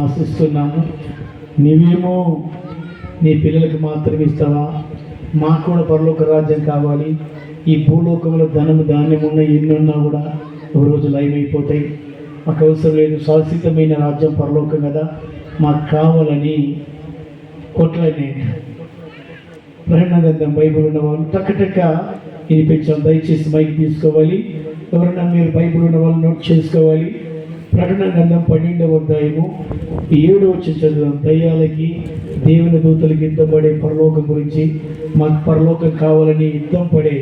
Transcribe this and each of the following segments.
ఆశిస్తున్నాము. నీవేమో నీ పిల్లలకు మాత్రమే ఇస్తావా? మాకు కూడా పరలోక రాజ్యం కావాలి. ఈ భూలోకంలో ధనము ధాన్యం ఉన్న ఎన్ని ఉన్నా కూడా ఒక రోజు లైవ్ అయిపోతాయి. మాకు అవసరం లేదు. శాశ్వతమైన రాజ్యం పరలోకం కదా. మాకు కావాలని కొట్లాడి ప్రకటన బైబుల్ బైబిల్ టక్కటక్క వినిపించాం దయచేసి మైక్ తీసుకోవాలి. ఎవరైనా మీరు బైబిల్ ఉన్న వాళ్ళు నోట్ చేసుకోవాలి. ప్రకటన గ్రంథం పన్నెండవ అధ్యాయము ఏడు వచ్చి దయ్యాలకి దేవుని దూతలకి యుద్ధం పడే పరలోకం గురించి మాకు పరలోకం కావాలని యుద్ధం పడే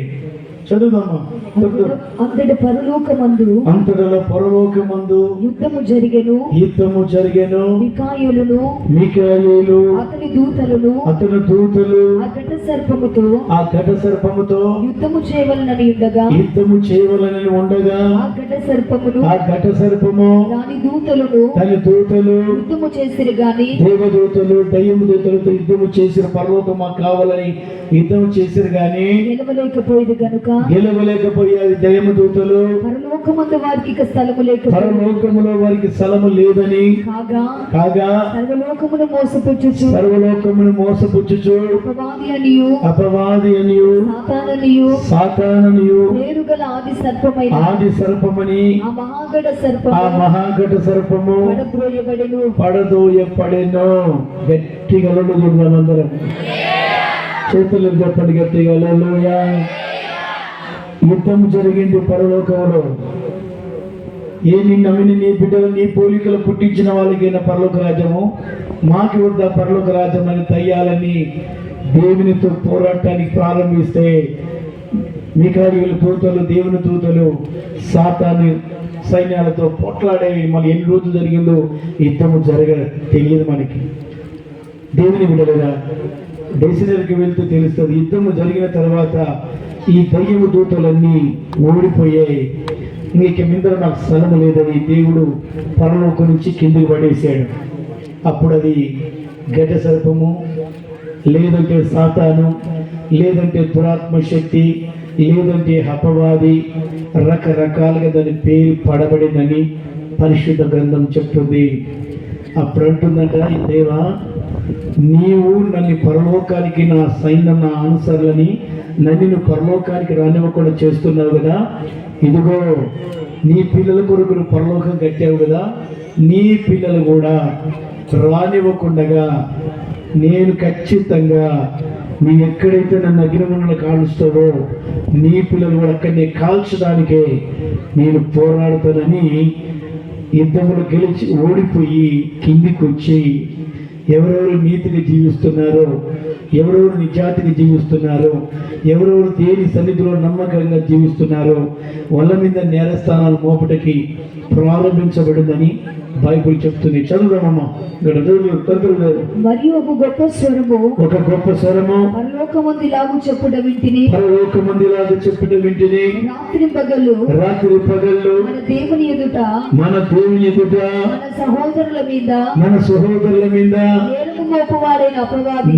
చదువుదామా? చదువుదాం. అంతటి పరలోకమందు అంతటలో పరలోకమందు యుద్ధము జరిగెను. యుద్ధము జరిగెను. మికాయులను మికాయేలు అతని దూతలను అతని దూతలు ఆ ఘట సర్పముతో ఆ ఘట సర్పముతో యుద్ధము చేయవలనని ఉండగా యుద్ధము చేయవలని ఉండగా ఆ ఘట సర్పమును ఆ ఘట సర్పము దాని దూతలను దూతలు యుద్ధము చేసిరి గాని దేవదూతలు దయ్యము దూతలతో యుద్ధము చేసిన పర్లోకం మాకు కావాలని యుద్ధం చేసిరు గాని గెలవలేకపోయేది గనుక గెలవలేకపోయారు దయ్యము దూతలు. పరలోకమందు వారికి స్థలము లేక పరలోకములో వారికి స్థలము లేదని. కాగా కాగా సర్వలోకమును మోసపుచ్చుచు సర్వలోకమును మోసపుచ్చుచు. అపవాది అనియు. అపవాది అనియు. సాతాననియు సాతాననియు పేరుగల ఆది సర్పమైన ఆది సర్పమని. ఆ మహాగడ ఆ సర్పము మహాఘట సర్పము. పడద్రోయబడెను. పడదోయపడెను గట్టిగా చూద్దాం అందరం చేతులు చెప్పండి గట్టిగా. యుద్ధం జరిగింది పరలోకంలో ఏ నిన్ను నమ్మిన నీ బిడ్డలు నీ పోలికలు పుట్టించిన వాళ్ళకైనా పరలోక రాజ్యము మాకి వద్ద పరలోక రాజ్యం అని తయ్యాలని దేవునితో పోరాటానికి ప్రారంభిస్తే మికాయులు దూతలు దేవుని దూతలు సాతాను సైన్యాలతో పొట్లాడేవి మన ఎన్ని రోజులు జరిగిందో యుద్ధము జరగ తెలియదు మనకి. దేవుని బిడ్డలుగా డెసినర్కి వెళ్తే తెలుస్తుంది యుద్ధము జరిగిన తర్వాత ఈ దయ్యము దూతలన్నీ ఓడిపోయాయి నీకు మీద నాకు స్థలము లేదని దేవుడు పరలోకం నుంచి కిందికి పడేశాడు. అప్పుడు అది గడ్డ సర్పము లేదంటే సాతాను లేదంటే దురాత్మ శక్తి లేదంటే అపవాది రకరకాలుగా దాని పేరు పడబడిందని పరిశుద్ధ గ్రంథం చెప్తుంది. అప్పుడు అంటుందంట దేవా నీవు నన్ను పరలోకానికి నా సైన్యం నా ఆన్సర్లని నన్ను పరలోకానికి రానివ్వకుండా చేస్తున్నావు కదా. ఇదిగో నీ పిల్లల కొరకు పరలోకం కట్టావు కదా. నీ పిల్లలు కూడా రానివ్వకుండగా నేను ఖచ్చితంగా నీ ఎక్కడైతే నన్ను అగ్నిమండలు కాలుస్తావో నీ పిల్లలు కూడా అక్కడనే కాల్చడానికే నేను పోరాడుతానని యుద్ధంలో గెలిచి ఓడిపోయి కిందికి వచ్చి ఎవరెవరు నీతిని జీవిస్తున్నారో ఎవరెవరు నిజాతిని జీవిస్తున్నారో ఎవరెవరు దేని సన్నిధిలో నమ్మకంగా జీవిస్తున్నారో వాళ్ళ మీద నేరస్థానాలు మోపటికి ప్రారంభించబడిందని బైబిల్ చెప్తుంది. చదువుదామమ్మా. మరియు ఒక గొప్ప స్వరము ఒక గొప్ప స్వరము. పరలోకమంది లాగు చెప్పుట వింటిని. పరలోక మందిలాగా చెప్పిన వింటిని. రాత్రి పగలు రాత్రి పగళ్ళు మన దేవుని ఎదుట మన దేవుని ఎదుట మన సహోదరుల మీద మన సహోదరుల మీద మోపవాడైన అపవాది.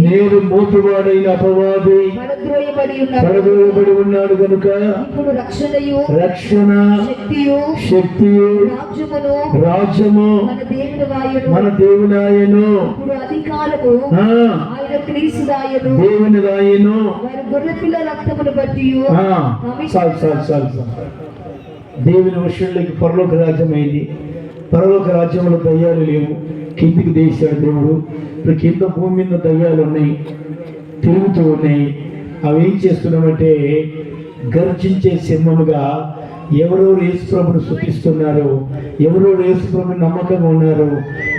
పడద్రోయబడి ఉన్నాడు కనుక ఇప్పుడు రక్షణయు రక్షణ శక్తియు శక్తియు రాజ్యమును రాజ్యము మన దేవుని వాయును మన దేవునాయను ఇప్పుడు అధికారము క్రీస్తుదాయను దేవుని రాయను వారి గొర్రెపిల్ల రక్తమును బట్టి ఆ, చాలు చాలు చాలు దేవుని వర్షంలోకి పరలోక రాజ్యం అయింది పరలోక రాజ్యంలో దయ్యాలు లేవు. కిందికి దేశాడు దేవుడు ఇప్పుడు కింద భూమి మీద దయ్యాలు ఉన్నాయి తిరుగుతూ ఉన్నాయి. అవి ఏం చేస్తున్నామంటే గర్జించే సింహముగా ఎవరెవరు యేసుప్రభుని శుతిస్తున్నారు ఎవరెవరు యేసుప్రభుని నమ్మకంగా ఉన్నారు?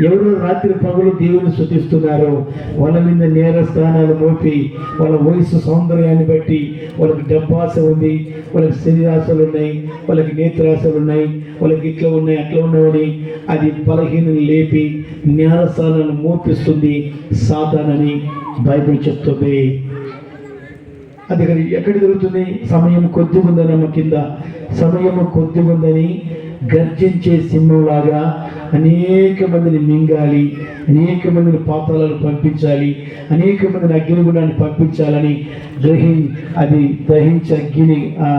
ఎవరు రాత్రి పగులు దేవుని శుతిస్తున్నారు వాళ్ళ మీద నేర స్థానాలు మోపి వాళ్ళ వయసు సౌందర్యాన్ని బట్టి వాళ్ళకి డబ్బాస ఉంది వాళ్ళకి శరీరాశలు ఉన్నాయి వాళ్ళకి నేత్రాశలు ఉన్నాయి వాళ్ళకి ఇట్లా ఉన్నాయి అట్లా ఉన్నాయని అది బలహీనని లేపి న్యాయస్థానాలను మోపిస్తుంది సాతానని బైబిల్ చెప్తుంది. అది ఎక్కడ ఎక్కడ జరుగుతుంది? సమయం కొద్ది ఉందని అమ్మ కింద. సమయం కొద్ది ఉందని గర్జించే సింహంలాగా అనేక మందిని మింగాలి అనేక మందిని పాతాలను పంపించాలి అనేక మందిని అగ్నిగుణాన్ని పంపించాలని గ్రహి అది దహించి అగ్ని ఆ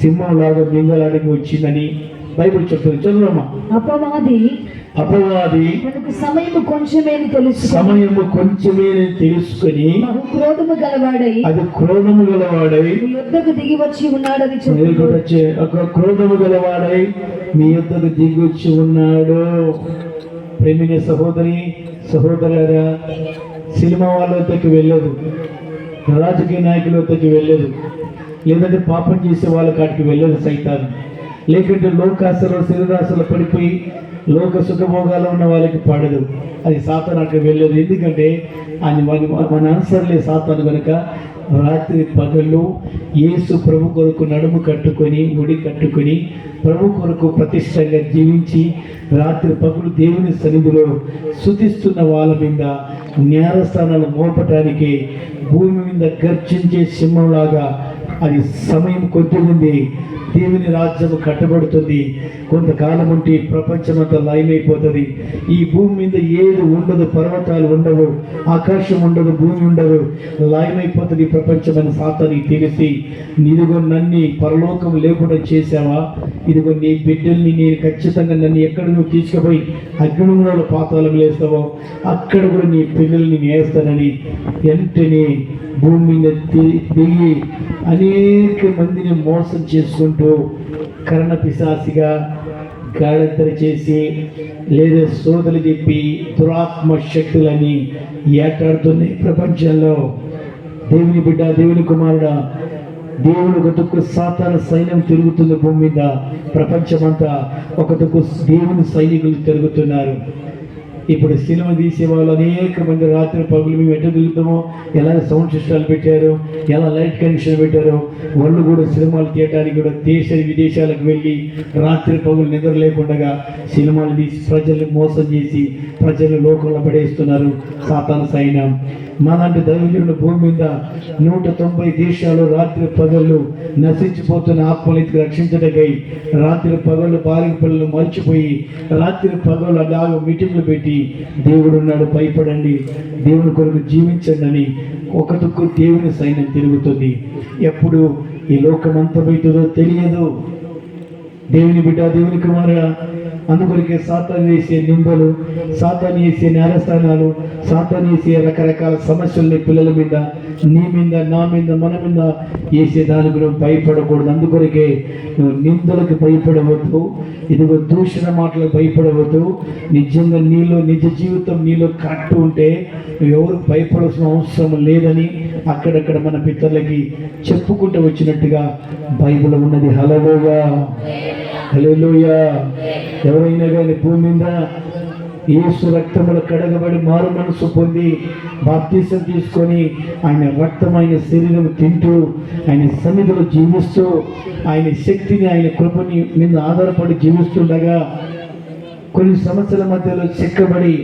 సింహంలాగా మింగలాడికి వచ్చిందని బైబిల్ చెప్తుంది. చదువమ్మా అపవాది అపవాది సమయము కొంచెమే తెలుసు సమయము కొంచెమే తెలుసుకొని బహు క్రోధము గలవాడై అది క్రోధము గలవాడై మీ యుద్ధకు దిగి వచ్చి ఉన్నాడని చెప్పి. వచ్చే- ఒక క్రోధము గలవాడై మీ యొద్దకు దిగొచ్చి ఉన్నాడు. ప్రేమిన సహోదరి సహోదరులారా సినిమా వాళ్ళ వద్దకు వెళ్ళదు. రాజకీయ నాయకుల వద్దకు వెళ్ళదు. లేదంటే పాపం చేసే వాళ్ళ కాడికి వెళ్ళదు సైతాన్ని లేకుంటే లోకాశలో శరీరాశలు పడిపోయి లోక సుఖభోగాలు ఉన్న వాళ్ళకి పడదు. అది సాతాను అక్కడ వెళ్ళదు. ఎందుకంటే అది మన మన అనుసరలే సాతాను కనుక రాత్రి పగళ్ళు యేసు ప్రభు కొరకు నడుము కట్టుకొని ముడి కట్టుకొని ప్రభు కొరకు ప్రతిష్టంగా జీవించి రాత్రి పగులు దేవుని సన్నిధిలో శుతిస్తున్న వాళ్ళ మీద న్యాయస్థానాలు మోపటానికి భూమి మీద గర్జించే సింహంలాగా అది సమయం కొద్ది ఉంది దేవుని రాజ్యం కట్టబడుతుంది. కొంతకాలం ఉంటే ఈ ప్రపంచమంతా లయమైపోతుంది. ఈ భూమి మీద ఏది ఉండదు పర్వతాలు ఉండవు ఆకాశం ఉండదు భూమి ఉండదు. లయమైపోతుంది ప్రపంచం అని సాతానికి తెలిసి ఇదిగో నన్ను పరలోకం లేకుండా చేశావా? ఇదిగో నీ బిడ్డల్ని నేను ఖచ్చితంగా నన్ను ఎక్కడ నువ్వు తీసుకుపోయి అగ్నిగుణంలో పాతాలు వేస్తావో అక్కడ కూడా నీ పిల్లల్ని వేస్తానని వెంటనే భూమి మీద దిగి అని అనేక మందిని మోసం చేసుకుంటూ కరణ పిశాసిగా గాఢతర చేసి లేదా సోదలు చెప్పి దురాత్మ శక్తులని ఏటాడుతున్నాయి ప్రపంచంలో. దేవుని బిడ్డ దేవుని కుమారుడా దేవుని ఒక దుక్కు సాతాన సైన్యం తిరుగుతున్న భూమి మీద ప్రపంచమంతా ఒక దుక్కు దేవుని సైనికులు తిరుగుతున్నారు. ఇప్పుడు సినిమా తీసే వాళ్ళు అనేక మంది రాత్రి పగులు మేము ఎట్లా తిరుగుతామో ఎలా సౌండ్ సిస్టాలు పెట్టారు ఎలా లైట్ కనెక్షన్ పెట్టారు వాళ్ళు కూడా సినిమాలు తీయడానికి కూడా దేశ విదేశాలకు వెళ్ళి రాత్రి పగులు నిద్ర లేకుండా సినిమాలు తీసి ప్రజల్ని మోసం చేసి ప్రజలు లోకంలో పడేస్తున్నారు సాతాన సైన్యం. మాలాంటి దైవజనుల భూమి మీద నూట తొంభై దేశాలు రాత్రి పగళ్ళు నశించిపోతున్న ఆత్మలకి రక్షించటకై రాత్రి పగళ్ళు బాలిక పిల్లలు మర్చిపోయి రాత్రి పగళ్ళు అలాగ మీటింగ్లు పెట్టి దేవుడు ఉన్నాడు భయపడండి. దేవుని కొరకు జీవించండి అని ఒక దుక్కు దేవుని సైన్యం తిరుగుతుంది. ఎప్పుడు ఈ లోకం అంతమవుతుందో తెలియదు. దేవుని బిడ్డ దేవుని కుమారుడ అందుకొరికే సాతాను వేసే నిందలు సాతాను వేసే నేరస్థానాలు సాతాను వేసే రకరకాల సమస్యల్ని పిల్లల మీద నీ మీద నా మీద మన మీద వేసే దానికి నువ్వు భయపడకూడదు. అందుకొరికే నువ్వు నిందలకు భయపడవద్దు ఇదిగో దూషణ మాటలకు భయపడవద్దు. నిజంగా నీలో నిజ జీవితం నీలో కరెక్ట్ ఉంటే నువ్వు ఎవరు భయపడాల్సిన అవసరం లేదని అక్కడక్కడ మన పితరులకి చెప్పుకుంటూ వచ్చినట్టుగా బైబిల్ ఉన్నది. హలవోగా ఎవరైనా కానీ భూమి మీద ఏసు రక్తములు కడగబడి మారు మనసు పొంది బాప్తీసం తీసుకొని ఆయన రక్తం ఆయన శరీరం తింటూ ఆయన సన్నిధిలో జీవిస్తూ ఆయన శక్తిని ఆయన కృపని మీద ఆధారపడి జీవిస్తుండగా కొన్ని సంవత్సరాల మధ్యలో చెక్కబడి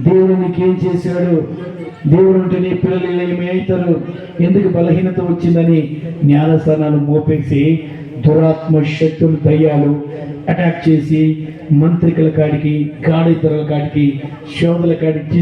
దేవుడు నీకేం చేశాడు? దేవుడు ఉంటే నీ పిల్లలు ఏమవుతారు అవుతారు? ఎందుకు బలహీనత వచ్చిందని జ్ఞానస్థానాలు మోపేసి దురాత్మ శక్తులు దయ్యాలు అటాక్ చేసి మంత్రికుల కాడికి గాడితరుల కాడికి శోధల కాడికి